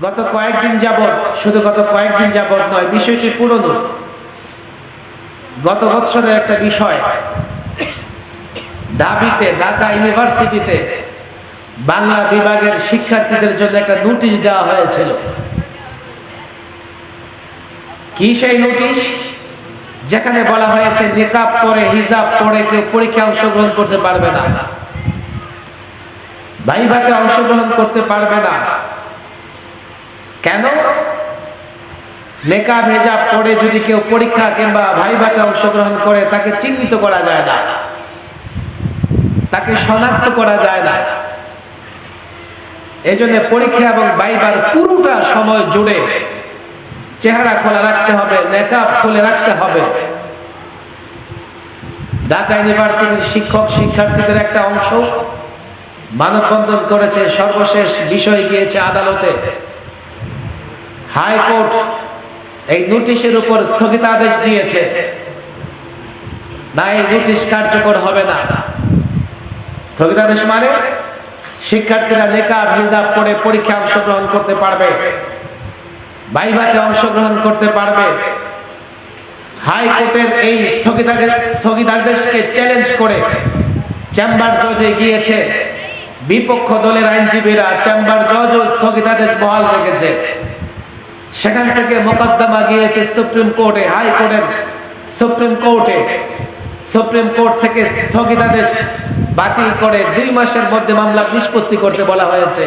গত কয়েকদিন যাবৎ, শুধু গত কয়েকদিন যাবৎ নয়, বিষয়টি পুরনো। গত বৎসরের একটা বিষয়, ঢাবিতে, ঢাকা ইউনিভার্সিটিতে বাংলা বিভাগের শিক্ষার্থীদের জন্য একটা নোটিশ দেওয়া হয়েছিল। কি সেই নোটিশ? যেখানে বলা হয়েছে, নিকাব পরে, হিজাব পরে কেউ পরীক্ষায় অংশগ্রহণ করতে পারবে না। ভাইভাতে অংশগ্রহণ করতে পারবে না। কেন? নেকা ভেজা পড়ে যদি কেউ পরীক্ষা কিংবা ভাইভাতে অংশগ্রহণ করে, তাকে চিহ্নিত করা যায় না। তাকে শনাক্ত করা যায় না। এই জন্য পরীক্ষা এবং বাইবার পুরোটা সময় জুড়ে চেহারা খোলা রাখতে হবে নেকাব খুলে রাখতে হবে। ঢাকা ইউনিভার্সিটির শিক্ষক শিক্ষার্থীদের একটা অংশ মানববন্ধন করেছে, সর্বশেষ বিষয় গিয়েছে আদালতে। হাইকোর্ট এই নোটিশের উপর স্থগিতাদেশ দিয়েছে। না, এই নোটিশ কার্যকর হবে না। স্থগিতাদেশ মানে শিক্ষার্থীরা নেকাব হিজাব পড়ে পরীক্ষা অংশগ্রহণ করতে পারবে বাইভাতে অংশগ্রহণ করতে পারবে। হাইকোর্টের এই স্থগিতাদেশ স্থগিতাদেশকে চ্যালেঞ্জ করে চেম্বার জজে গিয়েছে। বিপক্ষ দলের আইনজীবীরা চেম্বার জজও স্থগিতাদেশ বহাল রেখেছে। সেখান থেকে মোকদ্দমা গিয়েছে সুপ্রিম কোর্টে হাইকোর্টের সুপ্রিম কোর্টে। সুপ্রিম কোর্ট থেকে স্থগিতাদেশ বাতিল করে দুই মাসের মধ্যে মামলা নিষ্পত্তি করতে বলা হয়েছে।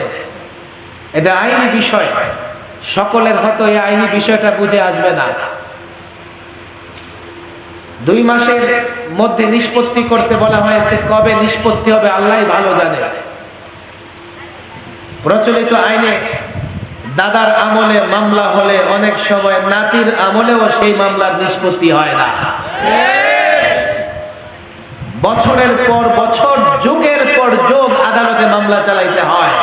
এটা আইনি বিষয়। সকলের হয়তো এই আইনি বিষয়টা বুঝে আসবে না। দুই মাসের মধ্যে নিষ্পত্তি করতে বলা হয়েছে, কবে নিষ্পত্তি হবে আল্লাহ ভালো জানে। প্রচলিত আইনে দাদার আমলে মামলা হলে অনেক সময় নাতির আমলেও সেই মামলার নিষ্পত্তি হয় না। বছরের পর বছর, যুগের পর যুগ আদালতে মামলা চালাইতে হয়।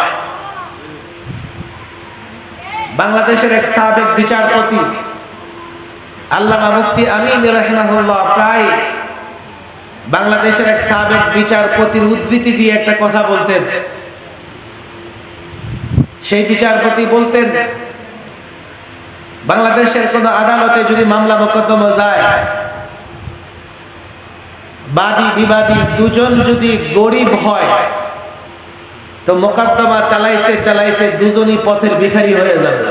বাংলাদেশের এক সাবেক বিচারপতি, আল্লামা মুফতি আমিন রহমাহুল্লাহ প্রায় বাংলাদেশের এক সাবেক বিচারপতির উদ্ধৃতি দিয়ে একটা কথা বলতেন। সেই বিচারপতি বলতেন, বাংলাদেশের কোন আদালতে যদি মামলা মোকদ্দমা যায়, বাদী, বিবাদী দুজন যদি গরিব হয়, তো মোকদ্দমা চালাইতে চালাইতে দুজনই পথের ভিখারি হয়ে যাবে।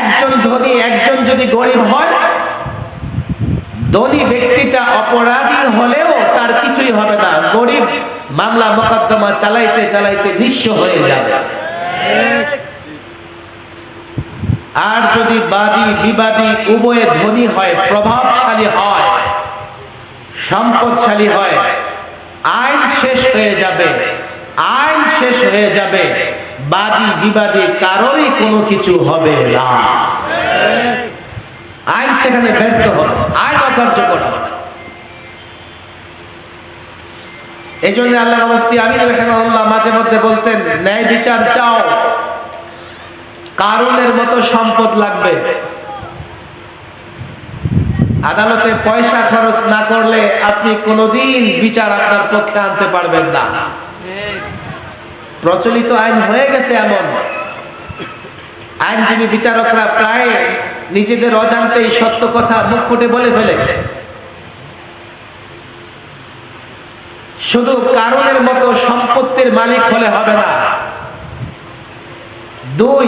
একজন ধনী, একজন যদি গরিব হয়, ধনী ব্যক্তিটা অপরাধী হলেও তার কিছুই হবে না। গরিব মামলা মোকদ্দমা চালাইতে চালাইতে নিঃস্ব হয়ে যাবে। আর যদি বাদী বিবাদী উভয়ে ধনী হয়, প্রভাবশালী হয়, সম্পদশালী হয়, আইন শেষ হয়ে যাবে, আইন শেষ হয়ে যাবে, বাদী বিবাদী কারোরই কোনো কিছু হবে না। আইন সেখানে ব্যর্থ হবে, আইন অকার্যকর হবে। এই জন্য আল্লাহ মুফতি আমিন রহমাউল্লাহ মাঝে মধ্যে বলতেন, ন্যায় বিচার চাও। কারণের মতো সম্পদ লাগবে। আদালতে পয়সা খরচ না করলে আপনি কোনোদিন বিচার আপনার পক্ষে আনতে পারবেন না। প্রচলিত আইন হয়ে গেছে এমন। আইনজীবী বিচারকরা প্রায় নিজেদের অজান্তেই সত্য কথা মুখ ফুটে বলে ফেলে। শুধু কারণের মতো সম্পত্তির মালিক হলে হবে না। দুই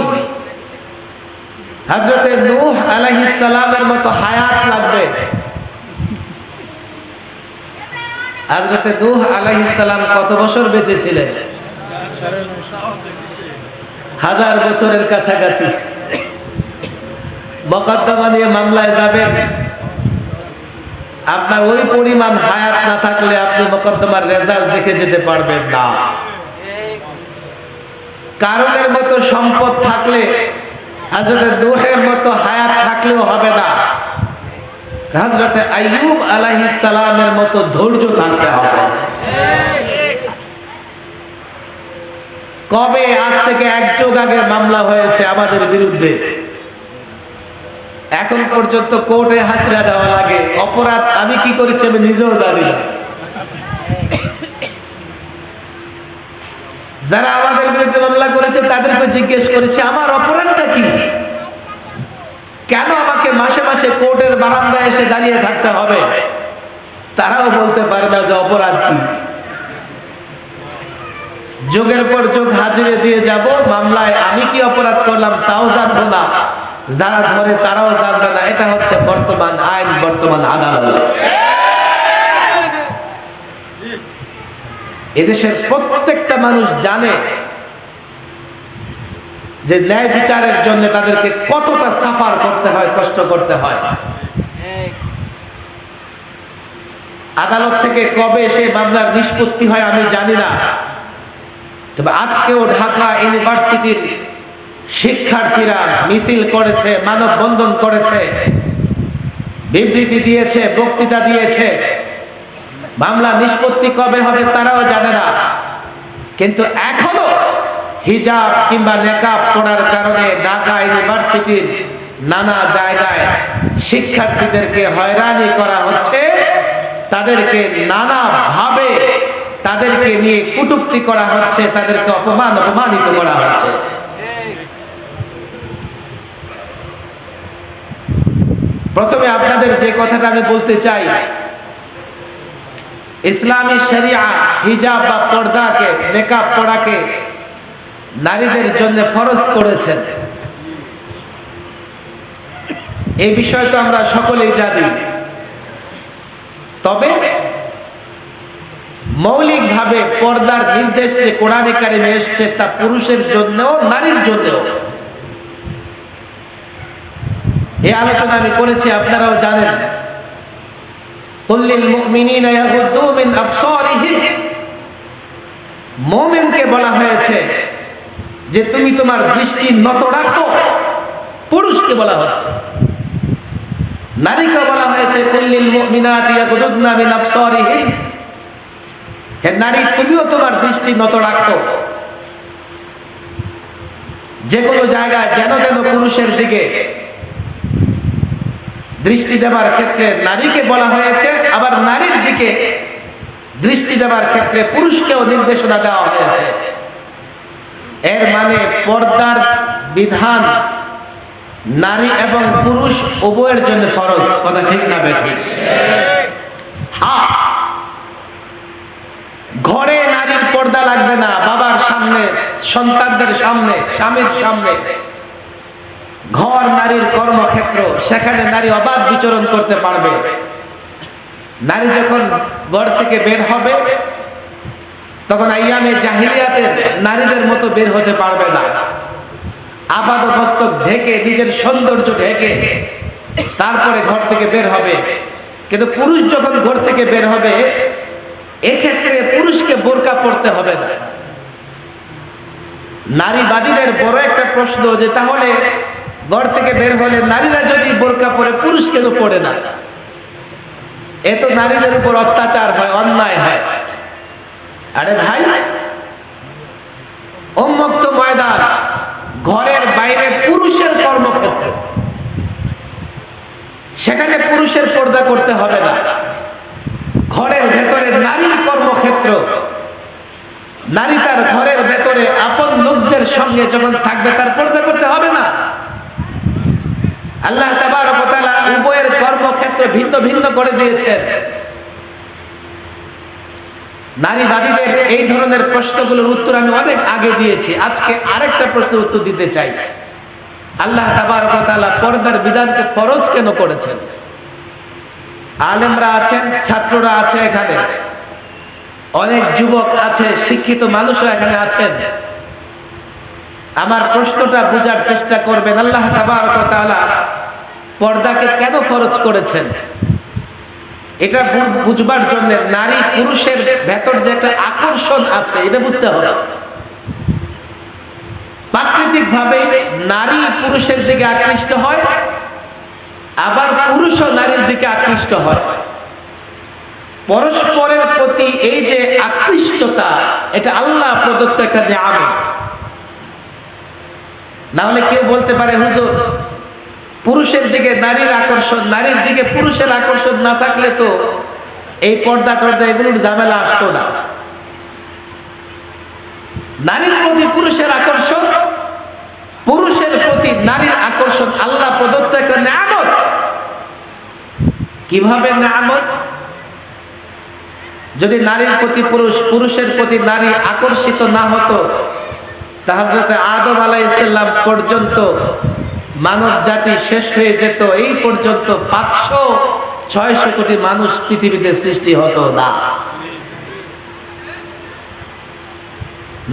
হজরতে নূহ আলাইহিসসালামের মতো হায়াত লাগবে। হজরতে নূহ আলাইহিসসালাম কত বছর বেঁচে ছিলেন? হাজার বছরের কাছাকাছি। মকদ্দমা নিয়ে মামলায় যাবেন। আপনার ওই পরিমাণ হায়াত না থাকলে আপনি মকদ্দমার রেজাল্ট দেখে যেতে পারবেন না। কারণের মতো সম্পদ থাকলে হাজরতে দুহের মতো হায়াত থাকলেও হবে না। হাজরতে আইয়ুব আলাইহিস সালামের মতো ধৈর্য থাকতে হবে। কবে আজ থেকে এক যুগ আগে মামলা হয়েছে আমাদের বিরুদ্ধে? এখন পর্যন্ত কোর্টে হাজিরা দেওয়া লাগে। অপরাধ আমি কি করেছি আমি নিজেও জানি না। যারা আমাদের বিরুদ্ধে মামলা করেছে, তাদেরকে জিজ্ঞেস করেছে, আমার অপরাধটা কি? কেন আমাকে মাসে মাসে কোর্টের বারান্দায় এসে দাঁড়িয়ে থাকতে হবে? তারাও বলতে পারে না যে অপরাধ কি। যোগের পর যোগ হাজিরে দিয়ে যাব, মামলায় আমি কি অপরাধ করলাম তাও জানব না। যারা ধরে তারাও জানবে না। এটা হচ্ছে বর্তমান আইন, বর্তমান আদালত। এদেশের প্রত্যেকটা মানুষ জানে যে ন্যায় বিচারের জন্য তাদেরকে কতটা সাফার করতে হয়, কষ্ট করতে হয়। আদালত থেকে কবে সে মামলার নিষ্পত্তি হয় আমি জানি না। তবে আজকেও ঢাকা ইউনিভার্সিটির শিক্ষার্থীরা মিছিল করেছে, মানববন্ধন করেছে, বিবৃতি দিয়েছে, বক্তৃতা দিয়েছে। মামলা নিষ্পত্তি কবে হবে তারাও জানে না। কিন্তু এখনও হিজাব কিংবা নেকাব পড়ার কারণে ঢাকা ইউনিভার্সিটির নানা জায়গায় শিক্ষার্থীদেরকে হয়রানি করা হচ্ছে। তাদেরকে নানা ভাবে তাদেরকে নিয়ে কুটুক্তি করা হচ্ছে, তাদেরকে অপমান, অপমানিত করা হচ্ছে। প্রথমে আপনাদের যে কথাটা আমি বলতে চাই, ইসলামী শরিয়া, হিজাব বা পর্দাকে নেকাব পড়াকে নারীদের জন্য ফরজ করেছেন। এই বিষয় তো আমরা সকলেই জানি। তবে মৌলিকভাবে পর্দার নির্দেশ যে কোরআনে কারিমে এসছে তা পুরুষের জন্যও, নারীর জন্যও। এই আলোচনা আমি করেছি, আপনারাও জানেন। কুল্লিল মুমিনিনা ইয়াগুদ্দু মিন আবসারিহিম। মুমিনকে বলা হয়েছে যে তুমি তোমার দৃষ্টি নত রাখো, পুরুষকে বলা হচ্ছে। নারীকে বলা হয়েছে কুল্লিল মুমিনাতি ইয়াগুদ্দুনা মিন আবসারিহিম। হে নারী, তুমিও তোমার দৃষ্টি নত রাখো। যে কোনো জায়গায় যেন তেন পুরুষের দিকে দৃষ্টি দেবার ক্ষেত্রে নারীকে বলা হয়েছে আবার নারীর দিকে দৃষ্টি দেবার ক্ষেত্রে পুরুষকেও নির্দেশনা দেওয়া হয়েছে। এর মানে পর্দার বিধান নারী এবং পুরুষ উভয়ের জন্য ফরজ কথা ঠিক না বেঠিক? হ্যাঁ ঘরে নারীর পর্দা লাগবে না বাবার সামনে সন্তানদের সামনে স্বামীর সামনে। ঘর, নারীর কর্মক্ষেত্র, সেখানে নারী অবাধ বিচরণ করতে পারবে। নারী যখন ঘর থেকে বের হবে, তখন আইয়ামে জাহিলিয়াতের নারীদের মতো বের হতে পারবে না। আবাদ মস্তক ঢেকে, নিজের সৌন্দর্য ঢেকে, তারপরে ঘর থেকে বের হবে। কিন্তু পুরুষ যখন ঘর থেকে বের হবে, এক্ষেত্রে পুরুষকে বোরকা পড়তে হবে না। নারীবাদীদের বড় একটা প্রশ্ন যে, তাহলে ঘর থেকে বের হলে নারীরা যদি বোরকা পরে, পুরুষ কেন পড়ে না? এত নারীদের উপর অত্যাচার হয়, অন্যায় হয়। আরে ভাই, উন্মুক্ত ময়দান, ঘরের বাইরে পুরুষের কর্মক্ষেত্র। সেখানে পুরুষের পর্দা করতে হবে না। ঘরের ভেতরে নারীর কর্মক্ষেত্র। নারী তার ঘরের ভেতরে আপন লোকদের সঙ্গে যখন থাকবে, তার পর্দা করতে হবে না। আল্লাহ উভয়ের কর্মক্ষেত্র ভিন্ন ভিন্ন করে দিয়েছেন। নারীবাদীদের এই ধরনের প্রশ্নগুলোর উত্তর আমি অনেক আগে দিয়েছি। আজকে আরেকটা প্রশ্নের উত্তর দিতে চাই। আল্লাহ তাবারকতালা পর্দার বিধানকে ফরজ কেন করেছেন? আলেমরা আছেন, ছাত্ররা আছে এখানে। অনেক যুবক আছে, শিক্ষিত মানুষরা এখানে আছেন। আমার প্রশ্নটা বোঝার চেষ্টা করবেন। আল্লাহ পর্দাকে কেন ফরজ করেছেন? এটা বুঝবার জন্য নারী পুরুষের ভেতর যে একটা আকর্ষণ আছে, এটা বুঝতে হবে। প্রাকৃতিক ভাবে নারী পুরুষের দিকে আকৃষ্ট হয়, আবার পুরুষও নারীর দিকে আকৃষ্ট হয়। পরস্পরের প্রতি এই যে আকৃষ্টতা, এটা আল্লাহ প্রদত্ত একটা নিয়ামত। না হলে কেউ বলতে পারে, হুজুর, পুরুষের দিকে নারীর আকর্ষণ, নারীর দিকে পুরুষের আকর্ষণ না থাকলে তো এই পর্দা টর্দা এগুলোর ঝামেলা আসতো না। নারীর প্রতি পুরুষের আকর্ষণ, পুরুষের প্রতি নারীর আকর্ষণ, আল্লাহ প্রদত্ত একটা নামত কীভাবে নামত যদি নারীর প্রতি পুরুষ, পুরুষের প্রতি নারী আকর্ষিত না হতো তা হজরতে আদম আলাইসাল্লাম পর্যন্ত মানব জাতি শেষ হয়ে যেত, এই পর্যন্ত পাঁচশো, ছয়শো কোটি মানুষ পৃথিবীতে সৃষ্টি হতো না।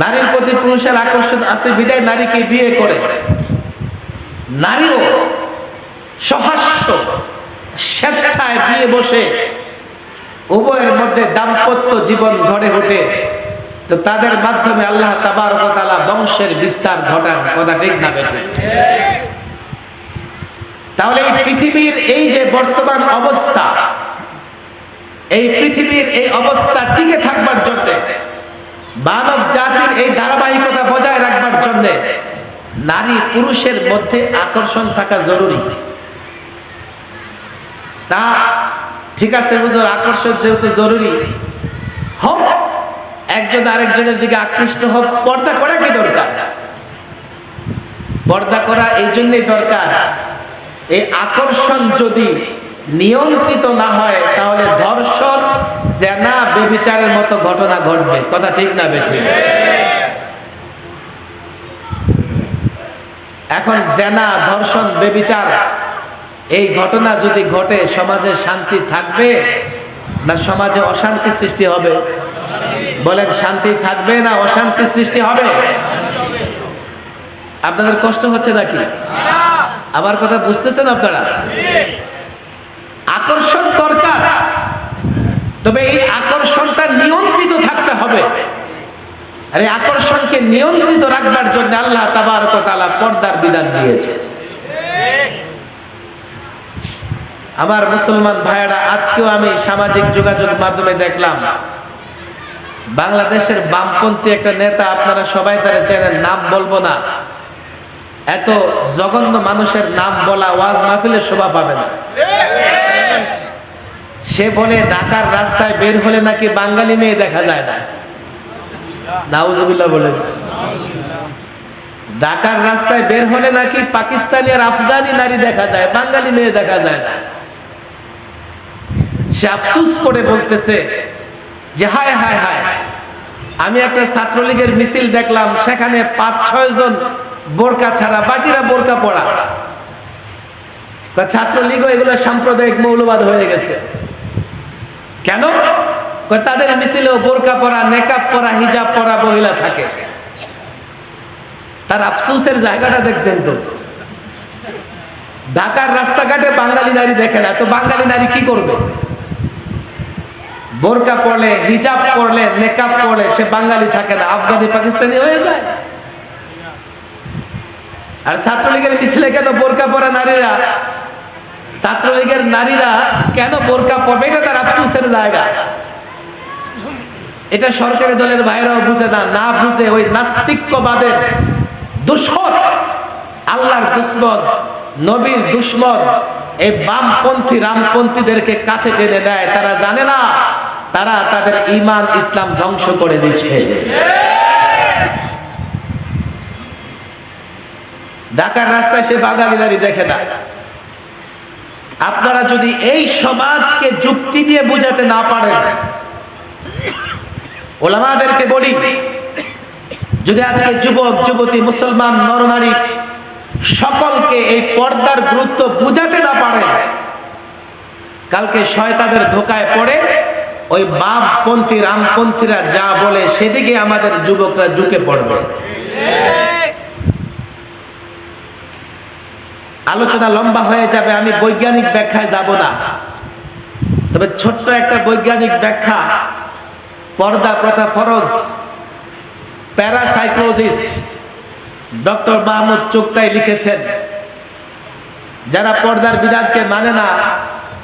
নারীর প্রতি পুরুষের আকর্ষণ আছে, বিদায় নারীকে বিয়ে করে। নারীও সহাস্য স্বেচ্ছায় বিয়ে বসে, উভয়ের মধ্যে দাম্পত্য জীবন গড়ে ওঠে। তো তাদের মাধ্যমে আল্লাহ তাবারকতালা বংশের বিস্তার ঘটান, কথা ঠিক না বেঠে তাহলে এই পৃথিবীর এই যে বর্তমান অবস্থা, এই পৃথিবীর এই অবস্থা টিকে থাকবার জন্য, মানব জাতির এই ধারাবাহিকতা বজায় রাখবার জন্য নারী পুরুষের মধ্যে আকর্ষণ থাকা জরুরি। তা ঠিক আছে হুজুর, আকর্ষণ যেহেতু জরুরি। হোক একজন আরেকজনের দিকে আকৃষ্ট হোক, পর্দা করা কি দরকার? পর্দা করা এই জন্যই দরকার। এই আকর্ষণ যদি নিয়ন্ত্রিত না হয়, তাহলে ধর্ষণ, জেনা, বেবিচারের মতো ঘটনা ঘটবে। কথা ঠিক না বেঠিক? এখন জেনা, ধর্ষণ, বেবিচার, এই ঘটনা যদি ঘটে, সমাজে শান্তি থাকবে না সমাজে অশান্তি সৃষ্টি হবে? বলেন, শান্তি থাকবে না অশান্তি সৃষ্টি হবে? আপনাদের কষ্ট হচ্ছে নাকি? আমার কথা বুঝতেছেন আপনারা? আকর্ষণ দরকার। তবে এই আকর্ষণটা নিয়ন্ত্রিত থাকতে হবে। আর এই আকর্ষণকে নিয়ন্ত্রিত রাখবার জন্য আল্লাহ তাবারকতালা পর্দার বিধান দিয়েছে। আমার মুসলমান ভাইয়েরা, আজকেও আমি সামাজিক যোগাযোগ মাধ্যমে দেখলাম বাংলাদেশের বামপন্থী একটা নেতা আপনারা সবাই তারা চেনেন, নাম বলব না। এত জঘন্য মানুষের নাম বলা ওয়াজ মাহফিলের শোভা পাবে না। সে বলে, ঢাকার রাস্তায় বের হলে নাকি বাঙালি মেয়ে দেখা যায় না? নাউজুবিল্লাহ বলেন। ঢাকার রাস্তায় বের হলে নাকি পাকিস্তানি আর আফগানি নারী দেখা যায়, বাঙালি মেয়ে দেখা যায় না? সে আফসুস করে বলতেছে যে, হায় হায় হায় আমি একটা ছাত্রলীগের মিছিল দেখলাম, সেখানে পাঁচ, ছয় জন বোরকা ছাড়া, বাকিরা বোরকা পড়া ছাত্রলীগও এগুলো সাম্প্রদায়িক মৌলবাদ হয়ে গেছে। কেন? তাদের মিছিলেও বোরকা পরা, নেকাব পরা, হিজাব পরা মহিলা থাকে। তার আফসুসের জায়গাটা দেখছেন তো? ঢাকার রাস্তাঘাটে বাঙালি নারী দেখে না, তো বাঙালি নারী কি করবে? বোরকা পড়লে হিজাব পড়লে নেকাব পড়লে সে বাঙালি থাকে না, আফগানি, পাকিস্তানি হয়ে যায়। আর ছাত্রলীগের মিছিলে কেন বোরকা পরা নারীরা? ছাত্রলীগের নারীরা কেন বোরকা পরবে? এটা তার আফসুসের জায়গা। এটা সরকারি দলের ভাইরাও বুঝে না না বুঝে ওই নাস্তিক্যবাদের দুশ্মন আল্লাহর দুশ্মন, নবীর দুশ্মন, এই বামপন্থী, রামপন্থীদেরকে কাছে টেনে দেয় তারা জানে না তারা তাদের ইমান ইসলাম ধ্বংস করে দিচ্ছে। ঢাকার রাস্তায় সে বাঙালি দেখে না। আপনারা যদি এই সমাজকে যুক্তি দিয়ে বুঝাতে না পারেন, ওলামাদেরকে বলি, যদি আজকে যুবক, যুবতী, মুসলমান, নরনারী সকলকে এই পর্দার গুরুত্ব বুঝাতে না পারেন, কালকে শয়তাদের ধোকায় পড়ে ওই বামপন্থী, রামপন্থীরা যা বলে সেদিকে আমাদের যুবকরা ঝুঁকে পড়বে। আলোচনা লম্বা হয়ে যাবে, আমি বৈজ্ঞানিক ব্যাখ্যায় যাব না। তবে ছোট্ট একটা বৈজ্ঞানিক ব্যাখ্যা, পর্দা প্রথা ফরজ, প্যারাসাইকোলজিস্ট ডক্টর মাহমুদ চোক্তাই লিখেছেন, যারা পর্দার বিধানকে মানে না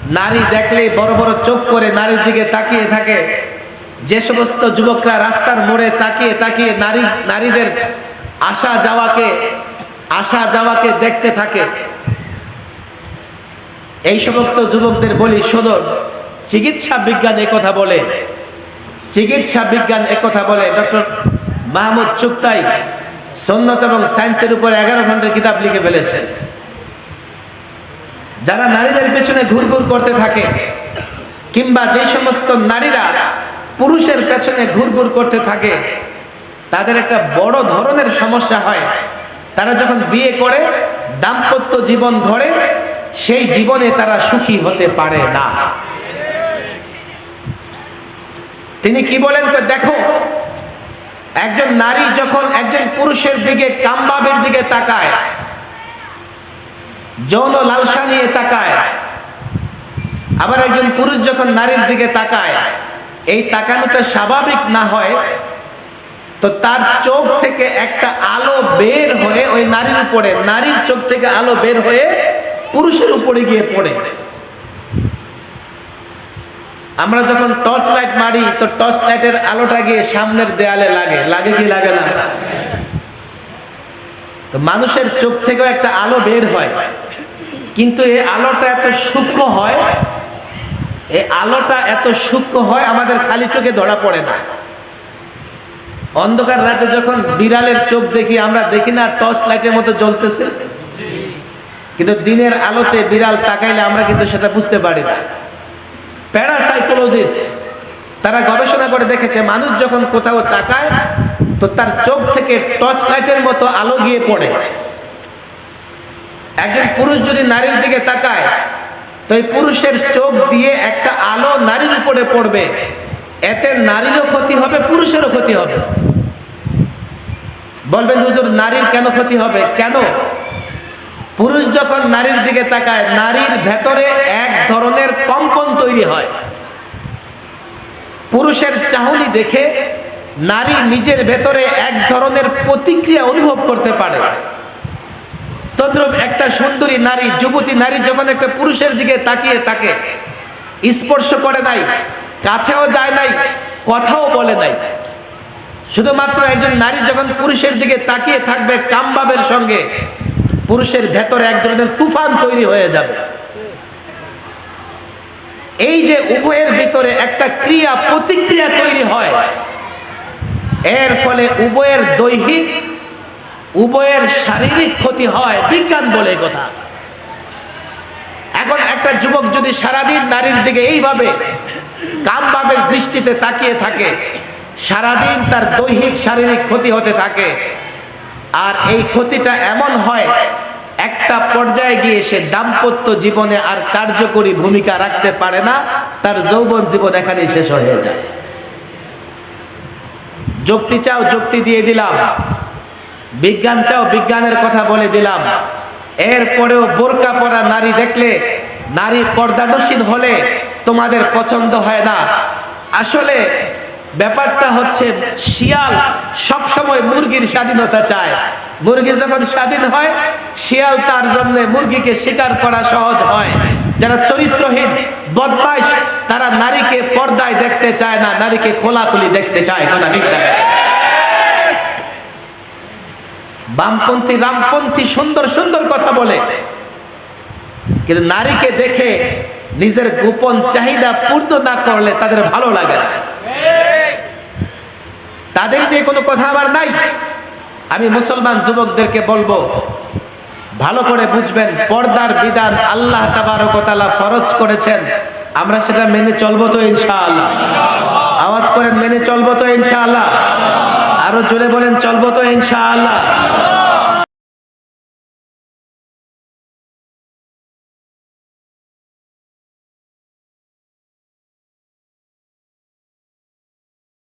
নারী দেখলেই বড় বড় চোখ করে নারীর দিকে তাকিয়ে থাকে। যে সমস্ত যুবকরা রাস্তার মোড়ে তাকিয়ে তাকিয়ে নারী, নারীদের আসা যাওয়াকে আসা যাওয়াকে দেখতে থাকে। এই সমস্ত যুবকদের বলি শোধন চিকিৎসা বিজ্ঞান কথা বলে। চিকিৎসা বিজ্ঞান কথা বলে। ডক্টর মাহমুদ চুক্তাই সন্ন্যত এবং সায়েন্সের উপর এগারো ঘণ্টার কিতাব লিখে ফেলেছেন। যারা নারীদের পেছনে ঘুরঘুর করতে থাকে, কিংবা যে সমস্ত নারীরা পুরুষের পেছনে ঘুরঘুর করতে থাকে, তাদের একটা বড় ধরনের সমস্যা হয়। তারা যখন বিয়ে করে, দাম্পত্য জীবন গড়ে সেই জীবনে তারা সুখী হতে পারে না। তিনি কি বলেন দেখো, একজন নারী যখন একজন পুরুষের দিকে, কামবাবের দিকে তাকায় যৌন লালসা নিয়ে তাকায়। আবার একজন পুরুষ যখন নারীর দিকে তাকায়, এই তাকানোটা স্বাভাবিক না হয়, তো তার চোখ থেকে একটা আলো বের হয়ে ওই নারীর উপরে, নারীর চোখ থেকে আলো বের হয়ে পুরুষের উপরে গিয়ে পড়ে। আমরা যখন টর্চ লাইট মারি, তো টর্চ লাইটের আলোটা গিয়ে সামনের দেয়ালে লাগে। লাগে কি লাগে না? তো মানুষের চোখ থেকেও একটা আলো বের হয়। কিন্তু এই আলোটা এত সূক্ষ্ম হয় এই আলোটা এত সূক্ষ্ম হয় আমাদের খালি চোখে ধরা পড়ে না। অন্ধকার রাতে যখন বিড়ালের চোখ দেখি আমরা দেখি না টর্চ লাইটের মতো জ্বলতেছে। কিন্তু দিনের আলোতে বিড়াল তাকাইলে আমরা কিন্তু সেটা বুঝতে পারি না। প্যারাসাইকোলজিস্ট তারা গবেষণা করে দেখেছে মানুষ যখন কোথাও তাকায় তো তার চোখ থেকে টর্চ লাইটের মতো আলো গিয়ে পড়ে। একজন পুরুষ যদি নারীর দিকে তাকায়, তো এই পুরুষের চোখ দিয়ে একটা আলো নারীর উপরে পড়বে। এতে নারীরও ক্ষতি হবে, পুরুষেরও ক্ষতি হবে। বলবেন, হুজুর, নারীর কেন ক্ষতি হবে? কেন? পুরুষ যখন নারীর দিকে তাকায়, নারীর ভেতরে এক ধরনের কম্পন তৈরি হয়। পুরুষের চাহনি দেখে নারী নিজের ভেতরে এক ধরনের প্রতিক্রিয়া অনুভব করতে পারে। তদ্রুপ একটা সুন্দরী নারী, যুবতী নারী যখন একটা পুরুষের দিকে তাকিয়ে থাকে, স্পর্শ করে নাই, কাছেও যায় নাই, কথাও বলে নাই। শুধুমাত্র একজন নারী যখন পুরুষের দিকে তাকিয়ে থাকবে কামবাবের সঙ্গে, পুরুষের ভেতরে এক ধরনের তুফান তৈরি হয়ে যাবে। এই যে উভয়ের ভিতরে একটা ক্রিয়া প্রতিক্রিয়া তৈরি হয়, এর ফলে উভয়ের দৈহিক উভয়ের শারীরিক ক্ষতি হয়, বিজ্ঞান বলে কথা। এখন একটা যুবক যদি সারাদিন নারীর দিকে এইভাবে কামবাবের দৃষ্টিতে তাকিয়ে থাকে, সারাদিন তার দৈহিক শারীরিক ক্ষতি হতে থাকে, আর এই ক্ষতিটা এমন হয়, একটা পর্যায়ে গিয়ে সে দাম্পত্য জীবনে আর কার্যকরী ভূমিকা রাখতে পারে না, তার যৌবন জীবন এখানেই শেষ হয়ে যায়। যুক্তি চাও, যুক্তি দিয়ে দিলাম। বিজ্ঞান চাও, বিজ্ঞানের কথা বলে দিলাম। এরপরেও বোরকা পরা নারী দেখলে, নারী পর্দানসীন হলে তোমাদের পছন্দ হয় না। আসলে ব্যাপারটা হচ্ছে, শিয়াল সব সময় মুরগির স্বাধীনতা চায়। মুরগি যখন স্বাধীন হয়, শিয়াল তার জন্য মুরগিকে শিকার করা সহজ হয়। যারা চরিত্রহীন, বদমাইশ, তারা নারীকে পর্দায় দেখতে চায় না, নারীকে খোলাখুলি দেখতে চায়। কথা ঠিক বামপন্থী, রামপন্থী সুন্দর সুন্দর কথা বলে। কিন্তু নারীকে দেখে নিজের গোপন চাহিদা পূর্ণ না করলে তাদের ভালো লাগে না। তাদের দিয়ে কোনো কথা আবার নাই। আমি মুসলমান যুবকদেরকে বলব, ভালো করে বুঝবেন, পর্দার বিধান আল্লাহ তাবারকতালা ফরজ করেছেন। আমরা সেটা মেনে চলবো তো ইনশাআল্লাহ। আওয়াজ করেন, মেনে চলবো তো ইনশাআল্লাহ। আরও জোরে বলেন চলবো তো ইনশাআল্লাহ।